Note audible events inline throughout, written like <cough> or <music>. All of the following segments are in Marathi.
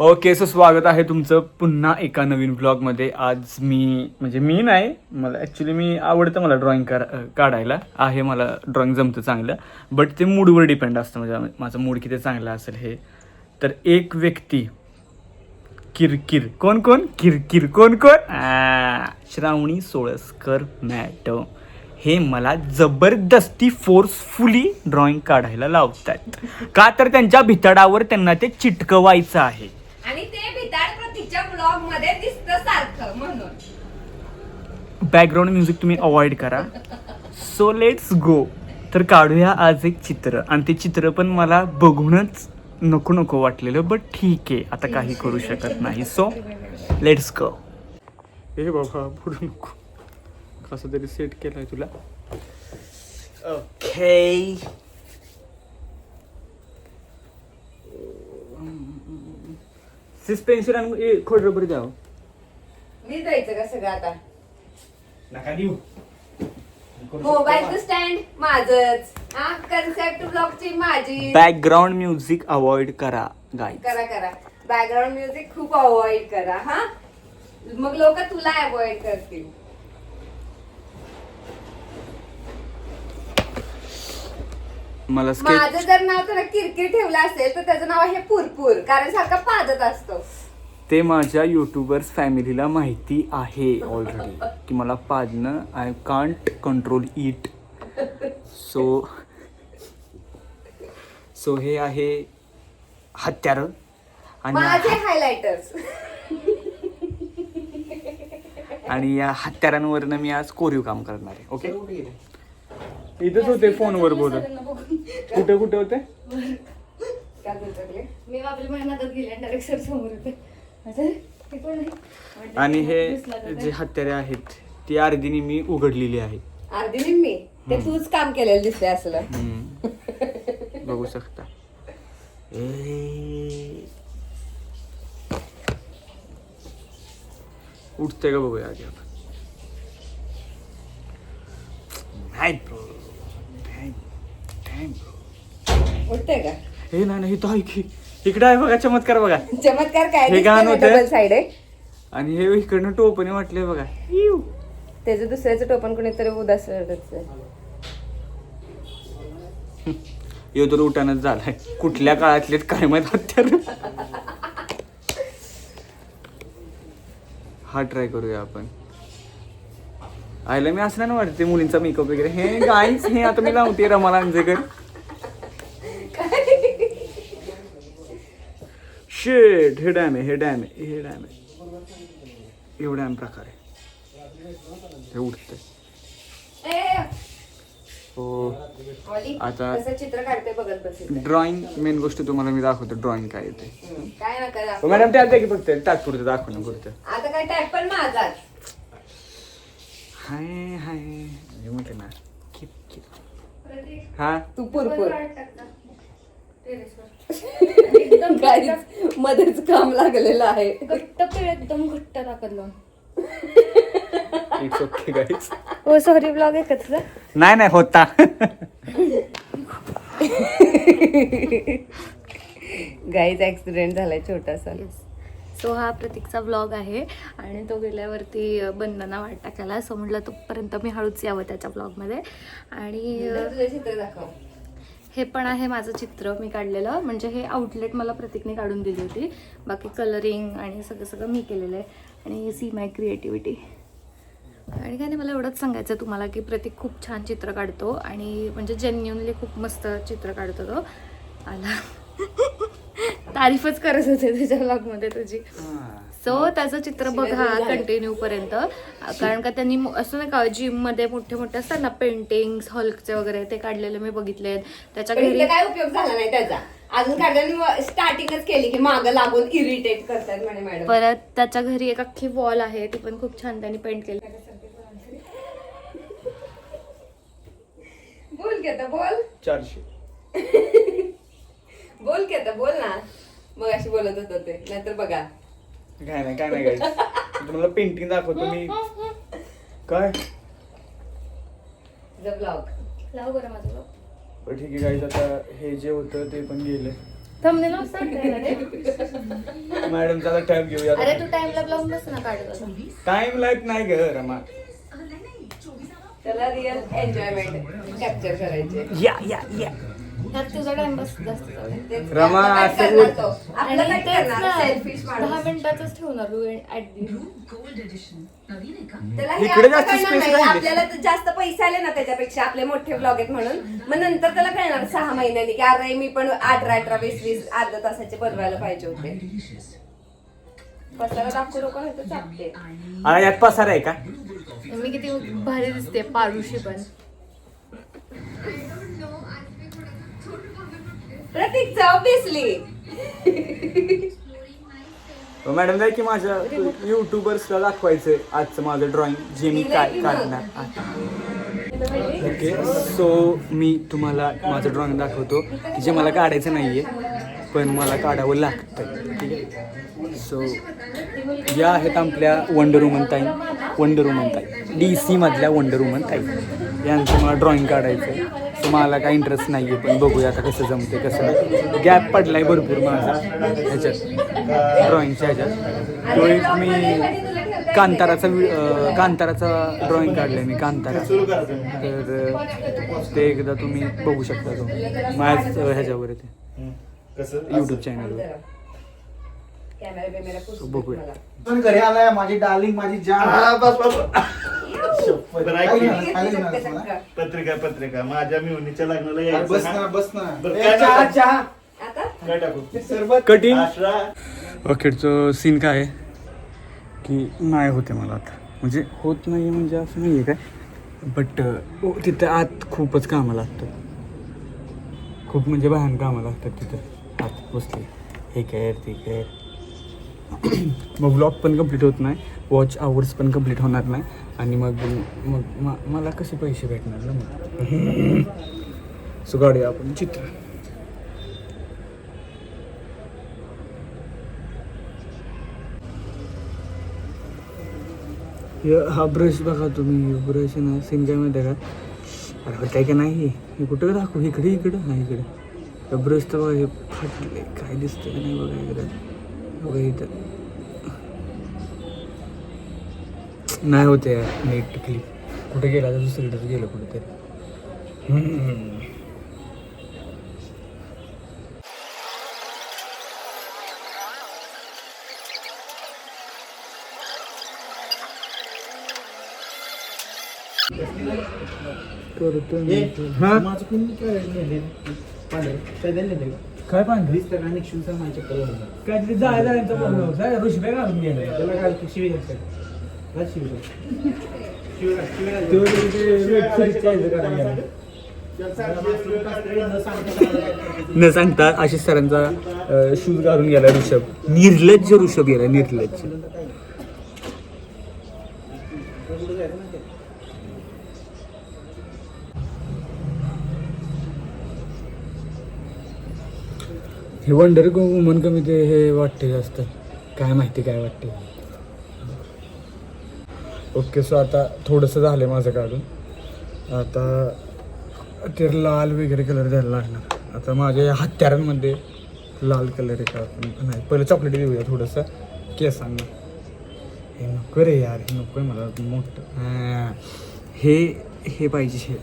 ओके सो स्वागत आहे तुमचं पुन्हा एका नवीन ब्लॉगमध्ये आज मी म्हणजे मी नाही मला ॲक्च्युली मी आवडतं मला ड्रॉइंग कर काढायला. आहे मला ड्रॉइंग जमतं चांगलं. बट ते मूडवर डिपेंड असतं. म्हणजे माझं मूड किती चांगलं असेल हे. तर एक व्यक्ती किरकिर. कोण कोण? किरकिर. कोण कोण? श्रावणी सोळसकर मॅडम हे मला जबरदस्ती फोर्सफुली ड्रॉइंग काढायला लावतात का तर त्यांच्या भितडावर त्यांना ते चिटकवायचं आहे. आणि ते भिताड प्रतीकच्या ब्लॉगमध्ये दिसत सारखं म्हणून. बॅकग्राऊंड म्युझिक तुम्ही अवॉइड करा. सो लेट्स गो तर काढूया आज एक चित्र. आणि ते चित्र पण मला बघूनच नको नको वाटलेलं बट ठीक आहे. आता काही करू शकत नाही. सो लेट्स गो हे बाबा पुढे नको. कसं तरी सेट केलाय तुला. ओके पेन्सिल आणि खोड रबर द्यावं. मी जायचं का सगळं आता? नका देऊ. मोबाईलचं स्टँड माझच. हा कन्सेप्ट ब्लॉगची माझी. बॅकग्राऊंड म्युझिक अवॉइड करा गाय करा करा. बॅकग्राऊंड म्युझिक खूप अवॉइड करा हा? मग लोक तुला अवॉइड करतील. मला माझं स्केच जर नाव त्याला किरकिर ठेवलं असेल तर त्याचं नाव आहे पुरपूर कारण सारखा पाजत असतो. ते माझ्या युट्यूबर्स फॅमिलीला माहिती आहे ऑलरेडी की मला पाजणं I can't control it so so हे आहे हत्यार. आणि माझे या- हायलायटर्स आणि या हत्यारांवरनं मी आज कोरीव काम करणार आहे ओके इथेच होते फोनवर बोलत. कुठे कुठे होते? मी आपल्या महिन्यात गेले डायरेक्ट सर समोर होते. हे आहे? आणि हे जे? हत्यारे आहेत ती अर्धीनी मी उघडलेली आहेत अर्धी निम्मी ते तूच काम केलेलं दिसते असलं. बघू शकता. उठते का बघूया आधी आपण. नाही उठतंय का? हे नाही नाही तो ऐक. इकडे आहे बघा चमत्कार बघा. चमत्कार काय? हे होतं? डबल साइड आहे. आणि हे इकडनं टोपणे वाटले बघा. त्याचं दुसऱ्याचं टोपण कोणीतरी उदास यो तर उठानच झालाय. कुठल्या काळातले काय माहीत हत्यार? हा ट्राय करूया आपण. आयला मी असं नाही वाटते मुलींचा मेकअप वगैरे. हे गाईच हे आता मी लावते रमाला अंजेकर शेट हे डॅम आहे हे डॅम आहे हे डॅम आहे. एवढ्या प्रकारे हे उठतंय हो. आता- ड्रॉइंग मेन गोष्ट तुम्हाला मी दाखवतो ड्रॉइंग काय येते काय ना करा मॅडम ते आता की फक्त तात्पुरतं दाखवणं पुरतं आता काय टाईप पण माझाच. हाय हाय. हे म्हटलं ना. किप किप हा? तू पुरपूर एकदम <laughs> मध्येच काम लागलेलं आहे. घट्ट पिळ एकदम घट्ट टाकत इट्स ओके गाईज हो सॉरी ब्लॉग आहे का तुझा? नाही नाही होता. <laughs> गाईच ऍक्सिडेंट झालाय छोटासा. सो हा प्रतीकचा ब्लॉग आहे आणि तो गेल्यावरती बंधना वाट टाकायला. सो म्हटलं तोपर्यंत मी हळूच यावं त्याच्या ब्लॉगमध्ये आणि हे पण आहे माझं चित्र. मी काढलेलं. म्हणजे हे आउटलेट मला प्रतीकने काढून दिली होती. बाकी कलरिंग आणि सगळं सगळं मी केलेलं आहे. आणि सी माय क्रिएटिव्हिटी आणि काय नाही मला एवढंच सांगायचं आहे तुम्हाला की प्रतीक खूप छान चित्र काढतो. आणि म्हणजे जेन्युनली खूप मस्त चित्र काढतो तो. आला. <laughs> तारीफच करत होते तुझ्या ब्लॉगमध्ये तुझी. सो त्याचं चित्र बघा कंटिन्यू पर्यंत. कारण का त्यांनी मो- असं नाही का जिममध्ये मोठे मोठे असतात ना पेंटिंग्स हॉलचे वगैरे ते काढलेले मी बघितले त्याच्या घरी काय उपयोग झाला नाही त्याचा? अजून काढल्याने स्टार्टिंगच केली की मागं लागून इरिटेट करतात म्हणे मॅडम परत त्याच्या घरी एक अख्खी वॉल आहे ती पण खूप छान त्यांनी पेंट केली. बोल की आता बोल. चारशे. बोल की आता बोल ना. मग अशी बोलत होत ते. नाहीतर बघा. काय नाही काय नाही गाईज तुम्हाला पेंटिंग दाखवतो मी काय? ब्लॉग लाव बरं माझं vlog. बरं ठीक आहे गाईज आता हे जे होतं ते पण गेलं. ते? मॅडमचा टॅब घेऊया अरे तू टाइमला ब्लॉग बस ना काढत. टाइम लाईफ नाही ग रमा. त्याला रिअल एन्जॉयमेंट कॅप्चर करायचे. या या या त्यात तुझा टाइम बस जास्त चालेल. तेच रमा, असं बोल. तो? आपलं काय तेच करणार? ना, दहा मिनिटातच ठेवणार तू ऍट दी त्याला हे इकडे आता जास्त कळणार space नाही. राहिली. आपल्याला तर जास्त पैसे आले ना त्याच्यापेक्षा आपले मोठे ब्लॉग आहेत म्हणून. मग नंतर त्याला कळणार सहा महिन्यांनी की अरे मी पण अठरा अठरा वीस वीस अर्धा तासाचे बनवायला पाहिजे होते. पसारा दाखवू नको नाही तर चालते. आ, यात पसार आहे का? मी किती भारी दिसते पारुशी पण. प्रतीकचं ऑब्विसली मॅडम काय की माझ्या युट्यूबर्सला दाखवायचंय आजचं माझं ड्रॉइंग जे मी काय काढणार आहे. ओके सो मी तुम्हाला माझं ड्रॉइंग दाखवतो. जे मला काढायचं नाहीये पण मला काढावं लागतं ठीक आहे? सो या आहेत आपल्या वंडर वुमन ताई. वंडर वुमन ताई. डी सी मधल्या वंडर वुमन ताई. यांचं मला ड्रॉइंग काढायचं आहे सो मला काय इंटरेस्ट नाही आहे पण बघूया आता कसं जमते कसं गॅप पडलाय भरपूर माझा ह्याच्यात ड्रॉइंगच्या ह्याच्यात. तो एक मी कांताराचा कांताराचा ड्रॉइंग काढलाय मी कांतारा. तर ते एकदा तुम्ही बघू शकता तो. माझ्याच ह्याच्यावर आहे कसं? यूट्यूब चॅनलवर कॅमेरा बिमेरा So, पुसून बघूया. पण घरी आलाय माझी डार्लिंग माझी जान हा, बस, बस, बस. बरं, ऐक काय की. झालं? काय झालं चक्क, तुम्हाला? चक्क. पत्रिका पत्रिका माझ्या मिवणीच्या लग्नाला अरे यायचं बस हा? ना बस ना बरं, ए, काय चहा टाकू? चहा आता काय टाकू ते सरबत कटिंग ओकेचं सीन काय आहे की नाही होते मला आता म्हणजे होत नाही म्हणजे असं नाही आहे काय बट तिथं आत खूपच कामं लागतात खूप म्हणजे भयान कामं लागतात तिथं आत बसले हे काय ते काय मग व्लॉग पण कंप्लीट होत नाही वॉच आवर्स पण कंप्लीट होणार नाही. आणि मग मग मा मला कसे पैसे भेटणार ना मग? <laughs> सो काढूया आपण चित्र. हे हा ब्रश बघा तुम्ही. ब्रश ना सिंगामध्ये का? अरे होत का नाही? हे कुठं दाखवू? इकडे इकडं? नाही इकडे. ब्रश तर बघा हे फाटले काय दिसतंय का नाही बघा इकडं? बघा इथं. नाही होते नीट क्लिप कुठे गेला तर दुसरीकडे गेलं कुठेतरी. करतो माझं कोणी काय काय दिले पाहिजे वीस टक्का आणि शिवसा माझ्या कलर तिथे जाय जायचं बोलणं होतं ऋषी घालून गेलं त्याला काय शिवी काय शिवी शिवी न सांगता आशिष सरांचा शूज घालून गेला ऋषभ निर्लज्ज ऋषभ गेला निर्लज्ज हे वंडर वुमन कमी ते हे वाटते जास्त. काय माहिती काय वाटते. ओके सो आता थोडंसं झालं आहे माझं काढून. आता ते लाल वगैरे कलर द्यायला लागणार. आता माझ्या हत्यारांमध्ये लाल कलर आहे का नाही पहिलं चॉकलेट देऊया थोडंसं. केसांना हे नको रे यार हे नको आहे मला. मोठं. हे. हे पाहिजे हे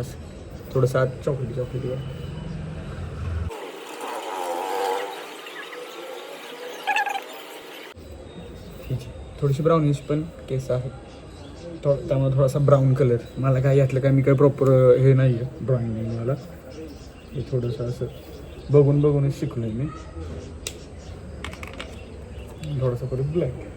असं. थोडंसं आत चॉकलेट चॉकलेट द्या ठीक आहे थोडीशी ब्राउनिश पण केस आहेत. थो त्यामुळे थोडासा ब्राऊन कलर मला काय यातलं काय मी काय प्रॉपर हे नाही आहे ड्रॉइंग नाही मला. हे थोडंसं असं बघून बघूनच शिकलो आहे मी. थोडंसं परत ब्लॅक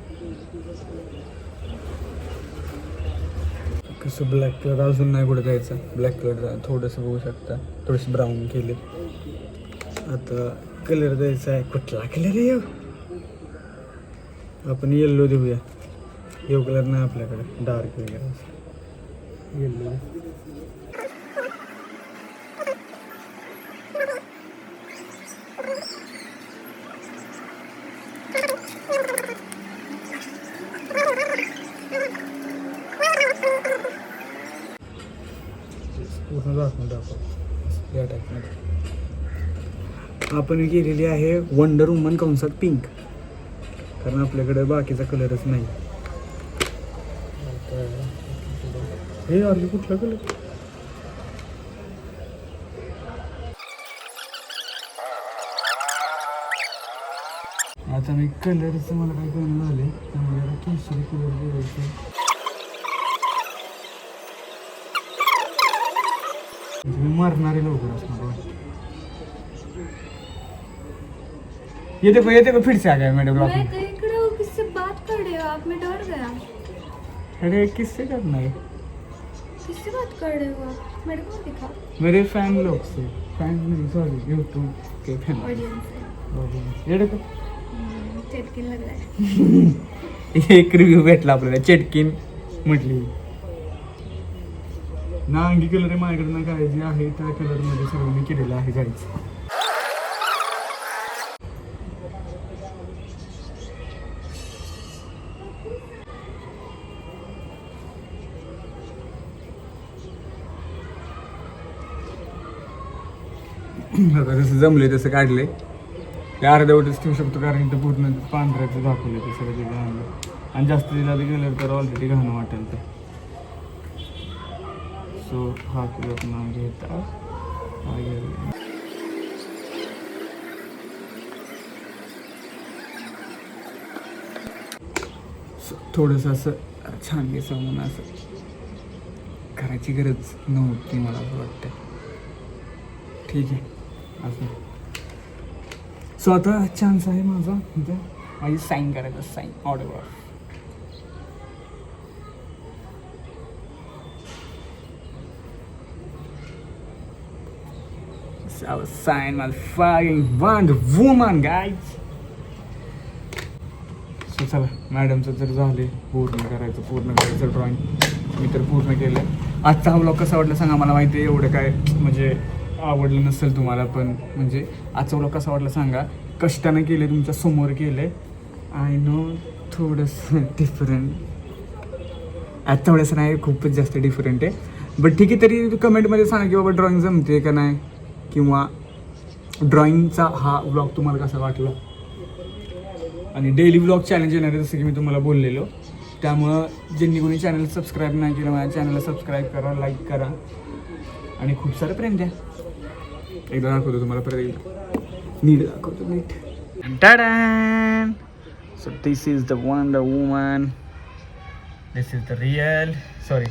कसं ब्लॅक कलर अजून नाही कुठं जायचं. ब्लॅक कलर थोडंसं बघू शकता. थोडंसं ब्राऊन केले. आता कलर द्यायचा आहे कुठला कलर आहे आपण येल्लो देऊया. येऊ कलर नाही आपल्याकडे डार्क वगैरे. येल्लो पूर्ण दाखवून दाखव. या टाईपमध्ये आपण केलेली आहे वंडर वुमन कंसात पिंक कारण आपल्याकडे बाकीचा कलरच नाही. हे आली कुठला कलर आता मी कलरचं मला काय कळणं झाले त्यामुळे केशरी कलर बघायचं. मी मरणारे लवकर असणार वाटतं. ये देखो ये देखो फिर से आ मेरे ब्लॉग मैं में कहीं खड़ा हूँ किससे बात कर रहे हो आप मैं डर गया अरे किससे करना है किससे बात कर रहे हो आप? मेरे को दिखा मेरे फैन लोग से। फैन नहीं सॉरी यूट्यूब के फैन ऑडियन्स ये देखो। चटकीन लग रहा है। <laughs> एक रिव्ह्यू भेटला आपल्याला चटकीन म्हटली. ना अंगी कलर आहे माझ्याकडे ना काय जे आहे त्या कलरमध्ये सगळं मी केलेलं आहे जायचं आता जसं जमले तसं काढले ते अर्धवटच ठेवू शकतो कारण इथं पूर्ण पांढऱ्याचं दाखवलं ते सगळं ते घाणलं आणि जास्त दिला गेलं तर ऑलरेडी घाणं वाटेल ते. सो हा किलो आपण घेता थोडंसं असं छान घ्यायचं म्हणून असं करायची गरज नव्हती मला असं वाटतं ठीक आहे. असं. सो आता चान्स आहे माझा इथे. माझी साईन करायचं साईन ऑर्डरवर sine sign my fucking Wonder Woman guys. So चला मॅडमचं जर झाले पूर्ण करायचं पूर्ण करायचं ड्रॉइंग मी तर पूर्ण केलं आजचा हा ब्लॉग कसा वाटला सांगा मला माहिती आहे एवढं काय म्हणजे आवडलं नसेल तुम्हाला पण म्हणजे आजचा ब्लॉग कसा वाटला सांगा. कष्टानं केले तुमच्यासमोर केले. आय नो थोडंसं डिफरंट आजच्या वेळेस नाही खूपच जास्त डिफरंट आहे. बट ठीक आहे तरी कमेंटमध्ये सांगा की बाबा ड्रॉइंग जमते का नाही? किंवा ड्रॉइंगचा हा ब्लॉग तुम्हाला कसा वाटला? आणि डेली ब्लॉग चॅलेंज येणार आहे जसं की मी तुम्हाला बोललेलो. त्यामुळं ज्यांनी कोणी चॅनल सबस्क्राईब नाही केलं माझ्या चॅनलला सबस्क्राईब करा लाईक करा. आणि खूप सारं प्रेम द्या एकदा दाखवतो तुम्हाला परत येईल. नीट दाखवतो नीट. डॅडॅन so this is the one the woman this is the real sorry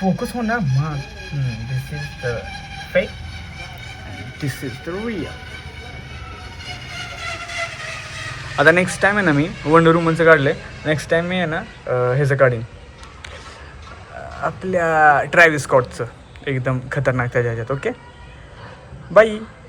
focus हो ना मग this is the fake this is the real आता नेक्स्ट टाइम आहे ना मी वंडर वुमनचं काढलं आहे नेक्स्ट टाइम मी आहे ना ह्याचं काढीन. आपल्या ट्रॅव्हिस स्कॉटचं एकदम खतरनाक त्याच्या ह्याच्यात ओके 拜。